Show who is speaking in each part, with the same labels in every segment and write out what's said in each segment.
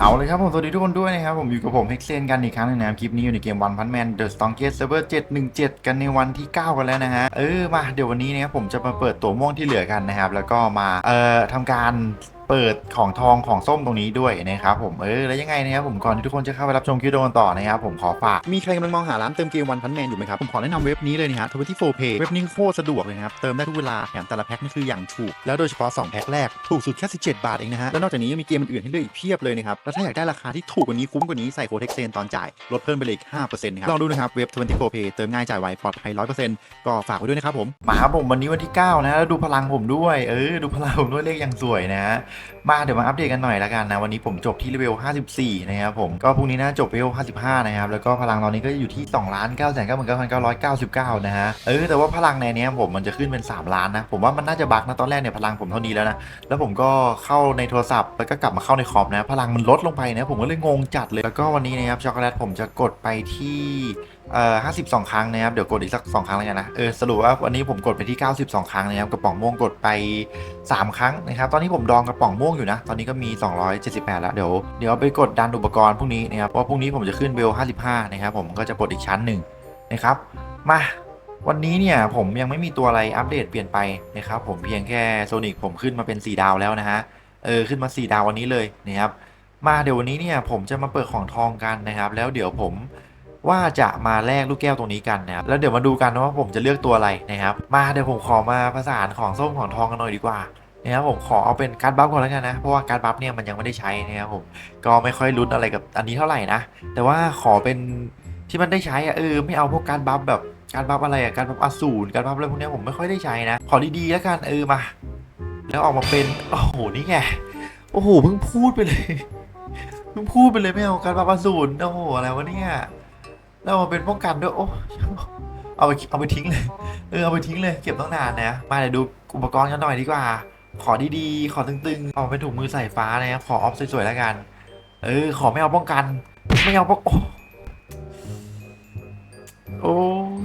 Speaker 1: เอาเลยครับผม สวัสดีทุกคนด้วยนะครับ ผมอยู่กับผมเฮกเซนกันอีกครั้งนึงนะครับ คลิปนี้อยู่ในเกม One Punch Man The Strongest Server 717กันในวันที่ 9 กันแล้วนะฮะ เออ มาเดี๋ยววันนี้นะครับผมจะมาเปิดตัวม่วงที่เหลือกันนะครับ แล้วก็มาเอ่อทำการ เปิดของทองของส้มตรงนี้ด้วยนะครับผมเออแล้วยังไงนะครับผมก่อนที่ทุกคนจะเข้าไปรับชมคลิปวิดีโอกันต่อนะครับผมขอฝากมีใครกำลังมองหาร้านเติมเกมวันพันแมนอยู่ไหมครับผมขอแนะนำเว็บนี้เลยนะฮะทวิตี้โฟเพย์เว็บนี้โคตรสะดวกเลยนะครับเติมได้ทุกเวลาแถมแต่ละแพ็คนี่คืออย่างถูกแล้วโดยเฉพาะ2แพ็คแรกถูกสุดแค่17 บาทเองนะฮะแล้วนอกจากนี้ยังมีเกมอื่นๆให้เลือกอีกเพียบเลยนะครับแล้วถ้าอยากได้ราคาที่ถูกกว่านี้คุ้มกว่านี้ใส่โค้ดเท็กเซนตอนจ่ายลดเพิ่มไปเลยอีก5%นะครับลองดูนะครับเว็บ24 Pay เติมง่ายจ่ายไวปลอดภัย100%ก็ฝากไว้ด้วยนะครับผมมาครับผมวันนี้วันที่9นะแล้วดูพลังผมด้วยเออดูพลังผมด้วยเลขอย่างสวยนะฮะมาเดี๋ยวมาอัปเดตกันหน่อยละกันนะ วันนี้ผมจบที่เลเวล 54 นะครับผม ก็พรุ่งนี้น่าจบเลเวล 55 นะครับ แล้วก็พลังตอนนี้ก็อยู่ที่2ล้าน9 9 9 9 9 9 นะฮะ เออ แต่ว่าพลังในนี้ผมมันจะขึ้นเป็น 3 ล้านนะ ผมว่ามันน่าจะบักนะ ตอนแรกเนี่ยพลังผมเท่านี้แล้วนะ แล้วผมก็เข้าในโทรศัพท์ แล้วก็กลับมาเข้าในคอมนะ พลังมันลดลงไปนะ ผมก็เลยงงจัดเลย แล้วก็วันนี้นะครับช็อกโกแลตผมจะกดไปที่ เอ่อ52ครั้งนะครับ เดี๋ยวกดอีกสัก2ครั้งแล้วกันนะ เออ สรุปว่าวันนี้ผมกดไปที่92ครั้งนะครับ กระป๋องม่วงกดไป3ครั้งนะครับ ตอนนี้ผมดองกระป๋องม่วงอยู่นะ ตอนนี้ก็มี278แปดแล้ว เดี๋ยวเดี๋ยวไปกดดันอุปกรณ์พวกนี้นะครับ เพราะพรุ่งนี้ผมจะขึ้นเบล55นะครับผมก็จะปลดอีกชั้นหนึ่งนะครับ มาวันนี้เนี่ยผมยังไม่มีตัวอะไรอัปเดตเปลี่ยนไปนะครับผมเพียงแค่โซนิกผมขึ้นมาเป็น 4 ดาวแล้วนะฮะเออขึ้นมา 4 ดาววันนี้เลยนะครับมาเดี๋ยววันนี้เนี่ยผมจะมาเปิดของทองกันนะครับ แล้วเดี๋ยวผม ว่าจะมาแลกลูกแก้วตรงนี้กันนะครับแล้วเดี๋ยวมาดูกันนะว่าผมจะเลือกตัวอะไรนะครับ มาเดี๋ยวผมขอมาประสานของส้มของทองกันหน่อยดีกว่านะครับผมขอเอาเป็นการ์ดบัฟก่อนแล้วกันนะ เพราะว่าการ์ดบัฟเนี่ยมันยังไม่ได้ใช้นะครับผมก็ไม่ค่อยลุ้นอะไรกับอันนี้เท่าไหร่นะ แต่ว่าขอเป็นที่มันได้ใช้อะเออไม่เอาพวกการ์ดบัฟแบบการบัฟอะไรอะการบัฟอสูรการบัฟอะไรพวกนี้ผมไม่ค่อยได้ใช้นะ ขอดีๆแล้วกันเออมา แล้วออกมาเป็น โอ้โหนี่ไงโอ้โหเพิ่งพูดไปเลยเพิ่งพูดไปเลยไม่เอาการบัฟอสูรโอ้โหอะไรวะเนี่ย แล้วมาเป็นป้องกันด้วยโอ้เอาไปเอาไปทิ้งเลยเออเอาไปทิ้งเลยเก็บตั้งนานนะมาเดี๋ยวดูอุปกรณ์กันหน่อยดีกว่า ขอดีๆขอตึงๆเอาเป็นถุงมือใส่ฟ้านะครับขอออฟสวยๆแล้วกัน เออ ขอไม่เอาป้องกัน ไม่เอาป้องโอ้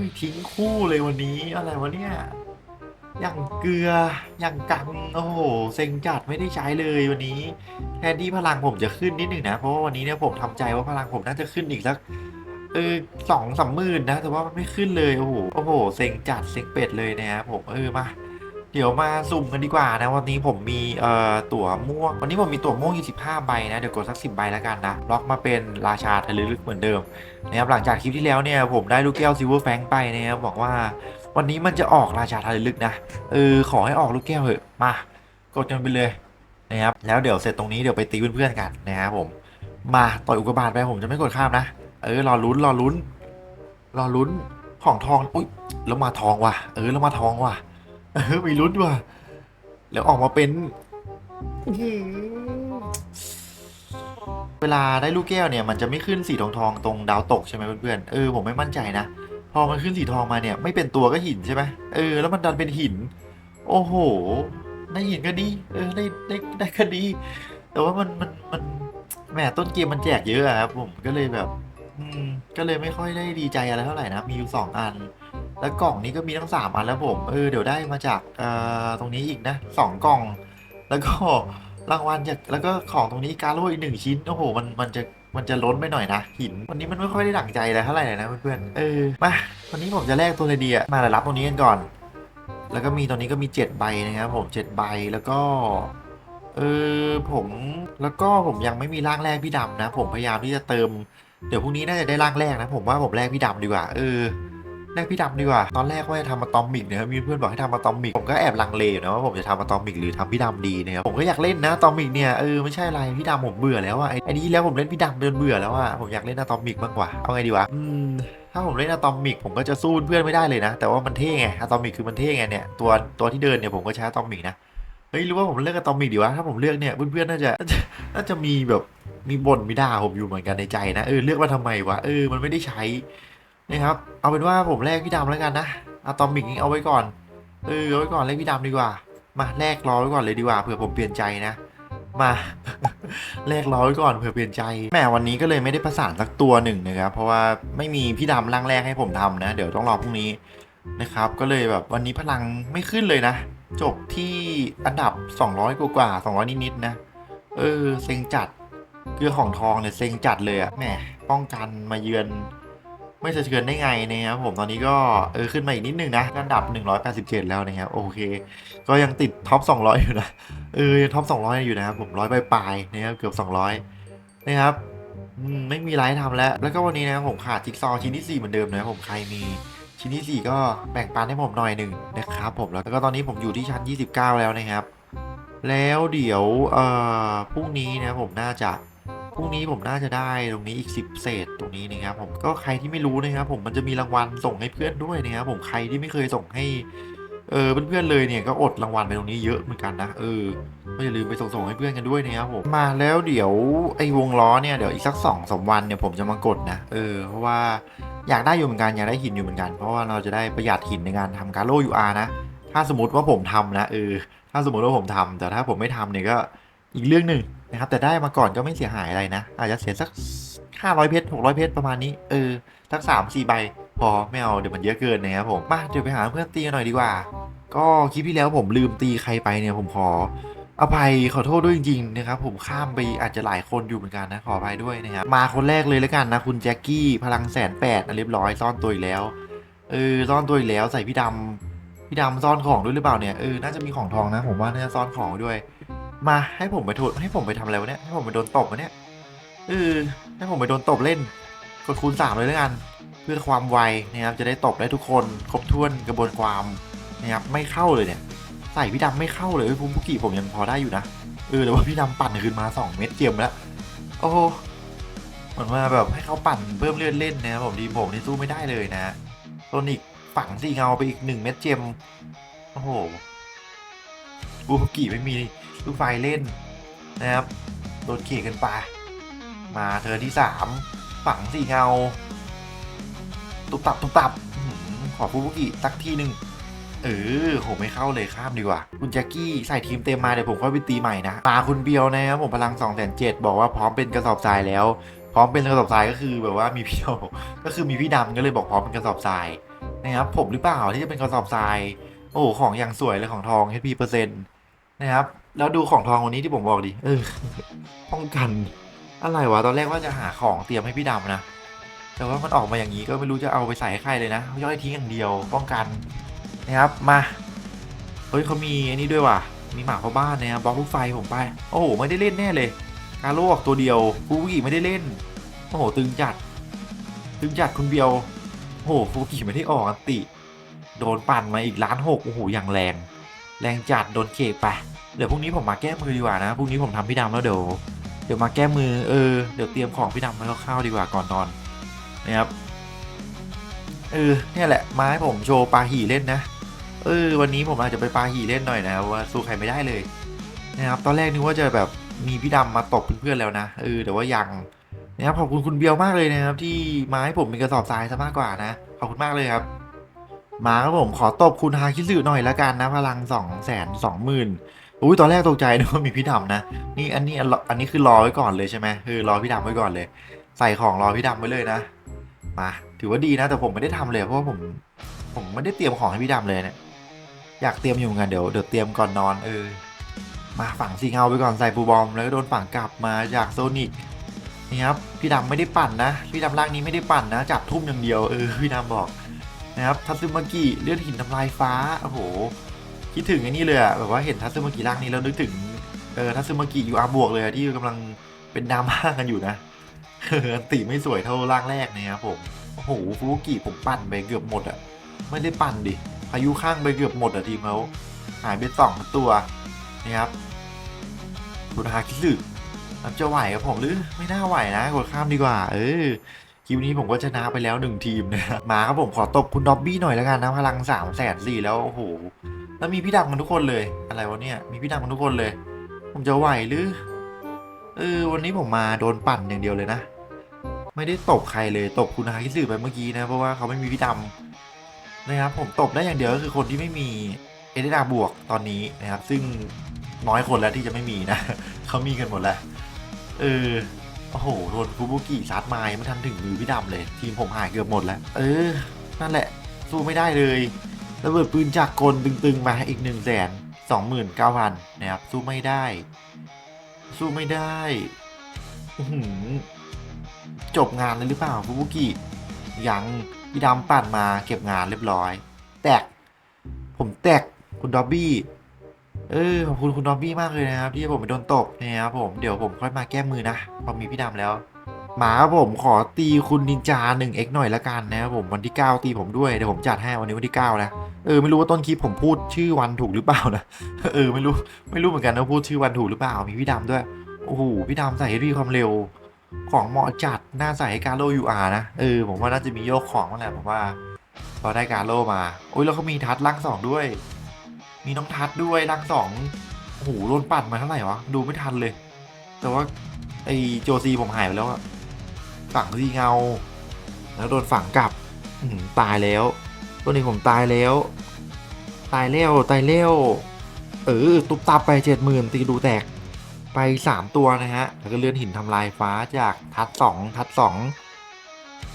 Speaker 1: ยทิ้งคู่เลยวันนี้อะไรวะเนี่ยอย่างเกลืออย่างกังโอ้โหเซ็งจัดไม่ได้ใช้เลยวันนี้แทนที่พลังผมจะขึ้นนิดหนึ่งนะ เพราะว่าวันนี้เนี่ยผมทำใจว่าพลังผมน่าจะขึ้นอีกสัก เออสองสามหมื่นนะ แต่ว่ามันไม่ขึ้นเลย โอ้โหโอ้โหเซ็งจัดเซ็งเป็ดเลยนะครับผมเออมาเดี๋ยวมาสุ่มกันดีกว่านะวันนี้ผมมีเอ่อตั๋วม่วงวันนี้ผมมีตั๋วม่วงอยู่15ใบนะเดี๋ยวกดสัก 10 ใบแล้วกันนะล็อกมาเป็นราชาทะลึกเหมือนเดิมนะครับหลังจากคลิปที่แล้วเนี่ยผมได้ลูกแก้วซิลเวอร์แฟงไปนะครับบอกว่า วันนี้มันจะออกราชาทะลึกนะเออขอให้ออกลูกแก้วเถอะมากดกันไปเลยนะครับแล้วเดี๋ยวเสร็จตรงนี้เดี๋ยวไปตีเพื่อนๆกันนะครับผมมาต่อยอุกกาบาตไปผมจะไม่กดข้ามนะ เออรอลุ้นรอลุ้นรอลุ้นของทองอุ้ยแล้วมาทองว่ะ เออแล้วมาทองว่ะ เออมีลุ้นว่ะ แล้วออกมาเป็นอื้อหือเวลาได้ลูกแก้วเนี่ย มันจะไม่ขึ้นสีทองทองๆตรงดาวตกใช่ไหมเพื่อนๆเออผมไม่มั่นใจนะพอมันขึ้นสีทองมาเนี่ย ไม่เป็นตัวก็หินใช่ไหมเออแล้วมันดันเป็นหิน โอ้โหได้หินก็ดีเออได้ได้ได้ก็ดี แต่ว่ามันมันมันแหมต้นเกมมันแจกเยอะอะครับผมก็เลยแบบ อืมก็เลยไม่ค่อยได้ดีใจอะไรเท่าไหร่นะ มีอยู่สองอัน แล้วกล่องนี้ก็มีทั้งสามอันแล้วผม เออ เดี๋ยวได้มาจากเอ่อตรงนี้อีกนะสองกล่อง แล้วก็รางวัลจากแล้วก็ของตรงนี้การโล่อีกหนึ่งชิ้น โอ้โห มัน มันจะ มันจะล้นไปหน่อยนะ หิน วันนี้มันไม่ค่อยได้ดั่งใจอะไรเท่าไหร่เลยนะเพื่อนๆ เออ มา วันนี้ผมจะแลกตัวอะไรดีอะมาเดี๋ยวรับตรงนี้กันก่อน แล้วก็มีตรงนี้ก็มีเจ็ดใบนะครับผมเจ็ดใบ แล้วก็เออผมแล้วก็ผมยังไม่มีร่างแรกพี่ดำนะ ผมพยายามที่จะเติม เดี๋ยวพรุ่งนี้น่าจะได้ร่างแรกนะ ผมว่าผมแรกพี่ดำดีกว่า เออแรกพี่ดำดีกว่า ตอนแรกว่าจะทำมาตอมมิกนะครับมีเพื่อนบอกให้ทำมาตอมมิก ผมก็แอบลังเลนะว่าผมจะทำมาตอมมิกหรือทำพี่ดำดีนะครับ ผมก็อยากเล่นนะตอมมิกเนี่ย เออไม่ใช่อะไรพี่ดำผมเบื่อแล้วอะไอ้นี้แล้วผมเล่นพี่ดำจนเบื่อแล้วอะผมอยากเล่นอะตอมมิกมากกว่า เอาไงดีวะ อืมถ้าผมเล่นอะตอมิกผมก็จะสู้เพื่อนไม่ได้เลยนะ แต่ว่ามันเท่ไงอะตอมิกคือมันเท่ไงเนี่ย ตัวตัวที่เดินเนี่ยผมก็ใช้อะตอมิกนะ ฮ้ยหรือว่าผมเลือกอะตอมิกดีวะถ้าผมเลือกเนี่ยเพื่อนๆน่าจะน่าจะน่าจะมีแบบมีบ่นมีด่าผมอยู่เหมือนกันในใจนะเออเลือกมาทำไมวะเออมันไม่ได้ใช้นะครับเอาเป็นว่าผมแลกพี่ดำแล้วกันนะอะตอมิกนี่เอาไว้ก่อนเออเอาไว้ก่อนแลกพี่ดำดีกว่า มาแลกรอไว้ก่อนเลยดีกว่าเผื่อผมเปลี่ยนใจนะมาแลกรอไว้ก่อนเผื่อเปลี่ยนใจแหมวันนี้ก็เลยไม่ได้ประสานสักตัวหนึ่งนะครับ เพราะว่าไม่มีพี่ดำร่างแรกให้ผมทำนะ เดี๋ยวต้องรอพรุ่งนี้นะครับ ก็เลยแบบวันนี้พลังไม่ขึ้นเลยนะ จบที่อันดับ 200 กว่ากว่า200 นิดๆนะ เออ เซ็งจัดเกลือของทองเนี่ย เซ็งจัดเลยอะแหม ป้องกันมาเยือน ไม่สะเทือนได้ไงนะครับผม ตอนนี้ก็ เออ ขึ้นมาอีกนิดนึงนะ อันดับ 187 แล้วนะครับ โอเค ก็ยังติดท็อป 200 อยู่นะ เออ ยังท็อป 200 อยู่นะครับผมร้อยปลายๆนะครับ เกือบ 200 นะครับไม่มีไรทำแล้ว แล้วก็วันนี้นะครับผมขาดจิ๊กซอว์ชิ้นที่ 4 เหมือนเดิมนะครับผมใครมี ชิ้นที่ 4 ก็แบ่งปันให้ผมหน่อยหนึ่งนะครับผมแล้วก็ตอนนี้ผมอยู่ที่ชั้น 29 แล้วนะครับ แล้วเดี๋ยวเอ่อพรุ่งนี้นะผมน่าจะพรุ่งนี้ผมน่าจะได้ตรงนี้อีก 10 เศษตรงนี้นะครับผมก็ใครที่ไม่รู้นะครับผมมันจะมีรางวัลส่งให้เพื่อนด้วยนะครับผมใครที่ไม่เคยส่งให้ ออเพื่อนๆเลยเนี่ยก็อดรางวัลไปตรงนี้เยอะเหมือนกันนะเออก็อย่าลืมไปส่งๆให้เพื่อนกันด้วยนะครับผมมาแล้วเดี๋ยวไอ้วงล้อเนี่ยเดี๋ยวอีกสักสองสามวันเนี่ยผมจะมากดนะเออเพราะว่าอยากได้อยู่เหมือนกันอยากได้หินอยู่เหมือนกัน เพราะว่าเราจะได้ประหยัดหินในการทำการโล่ยูอานะถ้าสมมติว่าผมทำนะเออถ้าสมมติว่าผมทำแต่ถ้าผมไม่ทำเนี่ยก็อีกเรื่องหนึ่งนะครับแต่ได้มาก่อนก็ไม่เสียหายอะไรนะ อาจจะเสียสัก500เพชร600เพชรประมาณนี้เออสัก3 4ใบ พอไม่เอาเดี๋ยวมันเยอะเกินนะครับผมมาเดี๋ยวไปหาเพื่อนตีกันหน่อยดีกว่า ก็คลิปที่แล้วผมลืมตีใครไปเนี่ยผมขออภัยขอโทษด้วยจริงๆนะครับผมข้ามไปอาจจะหลายคนอยู่เหมือนกันนะขออภัยด้วยนะครับมาคนแรกเลยแล้วกันนะคุณแจ็คกี้พลังแสนแปดนะเรียบร้อยซ่อนตัวอีกแล้วเออซ่อนตัวอีกแล้วใส่พี่ดำพี่ดำซ่อนของด้วยหรือเปล่าเนี่ยเออน่าจะมีของทองนะ ผมว่าน่าจะซ่อนของด้วย มาให้ผมไปโทษให้ผมไปทำอะไรวะเนี่ยให้ผมไปโดนตบวะเนี่ยเออให้ผมไปโดนตบเล่นกดคูณสามเลยแล้วกัน เพื่อความไวนะครับจะได้ตบได้ทุกคนครบถ้วนกระบวนความนะครับไม่เข้าเลยเนี่ยใส่พี่ดำไม่เข้าเลยเอ้ยภูมิพุกิผมยังพอได้อยู่นะเออแต่ว่าพี่ดำปั่นขึ้นมา 2 เม็ดเจียมแล้วโอ้โหเหมือนว่าแบบให้เขาปั่นเพิ่มเลือดเล่นนะครับผมดีผมนี่สู้ไม่ได้เลยนะโซนิกฝังสีเงาไปอีกหนึ่งเม็ดเจียมโอ้โหภูมิพุกิไม่มีลูกไฟเล่นนะครับโดนเขี่ยกันไปมาเธอที่สามฝังสี่เงา ตุบตับตุบตับขอฟูบุกิสักทีหนึ่งเออผมไม่เข้าเลยข้ามดีกว่า คุณแจ็คกี้ใส่ทีมเต็มมาเดี๋ยวผมค่อยไปตีใหม่นะ มาคุณเบียวนะครับผมพลัง2องแสนเจ็ดบอกว่าพร้อมเป็นกระสอบทรายแล้ว พร้อมเป็นกระสอบทรายก็คือแบบว่ามีพี่โอก็คือมีพี่ดำก็เลยบอกพร้อมเป็นกระสอบทรายนะครับผมหรือเปล่าที่จะเป็นกระสอบทราย โอ้โหของอย่างสวยเลยของทอง HP เปอร์เซ็นต์นะครับแล้วดูของทองวันนี้ที่ผมบอกดิเออป้องกันอะไรวะตอนแรกว่าจะหาของเตรียมให้พี่ดำนะ แต่ว่ามันออกมาอย่างนี้ก็ไม่รู้จะเอาไปใส่ใครเลยนะย่อยทิ้งอย่างเดียวป้องกันนะครับมาเฮ้ยเขามีอันนี้ด้วยว่ะมีหมาพ่อบ้านนะครับบล็อกลูกไฟผมไปโอ้โหไม่ได้เล่นแน่เลยกาโลออกตัวเดียวฟูกิไม่ได้เล่นโอ้โหตึงจัด ตึงจัดคุณเบียวโอ้โหฟูกิไม่ได้ออกอันติ โดนปั่นมาอีกล้านหกโอ้โหอย่างแรง แรงจัดโดนเคไปเดี๋ยวพรุ่งนี้ผมมาแก้มือดีกว่านะพรุ่งนี้ผมทำพี่ดำแล้วเดี๋ยวเดี๋ยวมาแก้มือเออเดี๋ยวเตรียมของพี่ดำไว้คร่าวๆดีกว่าก่อนนอน นะครับเออเนี่ยแหละมาให้ผมโชว์ปาหี่เล่นนะ เออ วันนี้ผมอาจจะไปปาหี่เล่นหน่อยนะว่าสู้ใครไม่ได้เลยนะครับตอนแรกนึกว่าจะแบบมีพี่ดำมาตบเพื่อนๆแล้วนะเออแต่ว่ายังนะครับขอบคุณคุณเบียวมากเลยนะครับ ที่มาให้ผมเป็นกระสอบทรายซะมากกว่านะขอบคุณมากเลยครับ มาครับผมขอตบคุณฮาคิสึหน่อยละกันนะพลังสองแสนสองหมื่นอุ้ยตอนแรกตกใจนึกว่ามีพี่ดำนะนี่อันนี้อันอันนี้คือรอไว้ก่อนเลยใช่ไหมคือรอพี่ดำไว้ก่อนเลย ใส่ของรอพี่ดำไว้เลยนะ มาถือว่าดีนะ แต่ผมไม่ได้ทำเลยเพราะว่าผมผมไม่ได้เตรียมของให้พี่ดำเลยเนี่ยอยากเตรียมอยู่เหมือนกันเดี๋ยวเดี๋ยวเตรียมก่อนนอนเออมาฝังสีเงาไปก่อนใส่ปูบอมแล้วก็โดนฝังกลับมาจากโซนิกนี่ครับพี่ดำไม่ได้ปั่นนะพี่ดำร่างนี้ไม่ได้ปั่นนะจับทุ่มอย่างเดียวเออพี่ดำบอกนะครับทัตสึมากิเลือดหินทำลายฟ้าโอ้โหคิดถึงไอ้นี่เลยอะแบบว่าเห็นทัตสึมากิร่างนี้แล้วนึกถึงเออทัตสึมากิอยู่อาบวกเลยที่กำลังเป็นดราม่ากันอยู่นะ อันติไม่สวยเท่าร่างแรกนะครับผม โอ้โหฟูกุกิผมปั่นไปเกือบหมดอะไม่ได้ปั่นดิ พายุข้างไปเกือบหมดอะทีมเขาหายไปสองตัวนะครับคุณฮาคิสึรับจะไหวกับผมหรือไม่น่าไหวนะกดข้ามดีกว่า เออคลิปนี้ผมก็ชนะไปแล้วหนึ่งทีมนะครับมาครับผมขอตบคุณด็อบบี้หน่อยแล้วกันนะพลังสามแสนสี่แล้วโอ้โหแล้วมีพี่ดำกันทุกคนเลย อะไรวะเนี่ยมีพี่ดำกันทุกคนเลย ผมจะไหวหรือเออวันนี้ผมมาโดนปั่นอย่างเดียวเลยนะ ไม่ได้ตบใครเลยตบคุณฮาคิสึไปเมื่อกี้นะ เพราะว่าเขาไม่มีพี่ดำนะครับ ผมตบได้อย่างเดียวก็คือคนที่ไม่มีเอเดนาบวกตอนนี้นะครับ ซึ่งน้อยคนแล้วที่จะไม่มีนะเขามีกันหมดแล้ว เออโอ้โหโดนฟูบุกิซัดมาไม่ทันถึงมือพี่ดำเลย ทีมผมหายเกือบหมดแล้ว เออ นั่นแหละ สู้ไม่ได้เลยระเบิดปืนจากกลตึงๆ มาอีกหนึ่งแสนสองหมื่นเก้าพันนะครับ สู้ไม่ได้ สู้ไม่ได้ อื้อหือ จบงานเลยหรือเปล่าฟูบุกิยังพี่ดำปั่นมาเก็บงานเรียบร้อย แตก ผมแตกคุณดอบบี้ เออขอบคุณคุณดอบบี้มากเลยนะครับ ที่ผมไปโดนตบนะครับผมเดี๋ยวผมค่อยมาแก้มือนะพอมีพี่ดำแล้วหมาผมขอตีคุณนินจาหนึ่งเอ็กหน่อยละกันนะครับผมวันที่ 9 ตีผมด้วย เดี๋ยวผมจัดให้วันนี้วันที่ 9 นะ เออไม่รู้ว่าต้นคลิปผมพูดชื่อวันถูกหรือเปล่านะ เออไม่รู้ไม่รู้เหมือนกันว่าพูดชื่อวันถูกหรือเปล่ามีพี่ดำด้วย โอ้โหพี่ดำใส่ให้ดีความเร็ว ของเหมาะจัดน่าใส่ให้การโลยูอานะ เออ ผมว่าน่าจะมีโยกของมาแหละผมว่าพอได้การโลมา โอ้ยแล้วเขามีทัดล่างสองด้วย มีน้องทัดด้วยล่างสองโอ้โหโดนปัดมาเท่าไหร่วะ ดูไม่ทันเลย แต่ว่าไอโจซีผมหายไปแล้วอะฝังซีเงา แล้วโดนฝังกลับตายแล้ว ตัวนี้ผมตายแล้ว ตายแล้วตายแล้ว เออ ตุบตับไปเจ็ดหมื่นตีดูแตก ไปสามตัวนะฮะ แล้วก็เลื่อนหินทำลายฟ้าจากทัดสองทัดสอง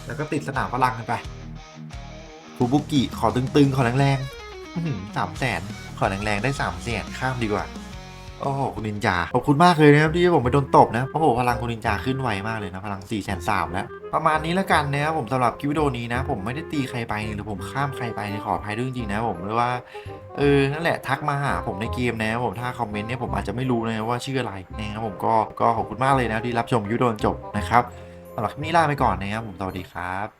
Speaker 1: แล้วก็ติดสนามพลังกันไปฟูบุกิขอตึงๆ ขอแรงๆสามแสนขอแรงๆ ได้สามแสนข้ามดีกว่า โอ้โหคุณนินจาขอบคุณมากเลยนะครับที่ผมไปโดนตบนะโอ้โหพลังคุณนินจาขึ้นไวมากเลยนะพลัง4ี่แสนสามแล้วประมาณนี้แล้วกันนะครับผมสำหรับคลิปวิดีโอนี้นะ ผมไม่ได้ตีใครไปหรือผมข้ามใครไปขออภัยด้วยจริงๆนะผมหรือว่าเออนั่นแหละทักมาหาผมในเกมนะผมถ้าคอมเมนต์เนี่ยผมอาจจะไม่รู้นะว่าชื่ออะไรนะครับผมก็ก็ขอบคุณมากเลยนะที่รับชมคลิปวิดีโอจนจบนะครับสำหรับคลิปนี้ลาไปก่อนนะครับผมสวัสดีครับ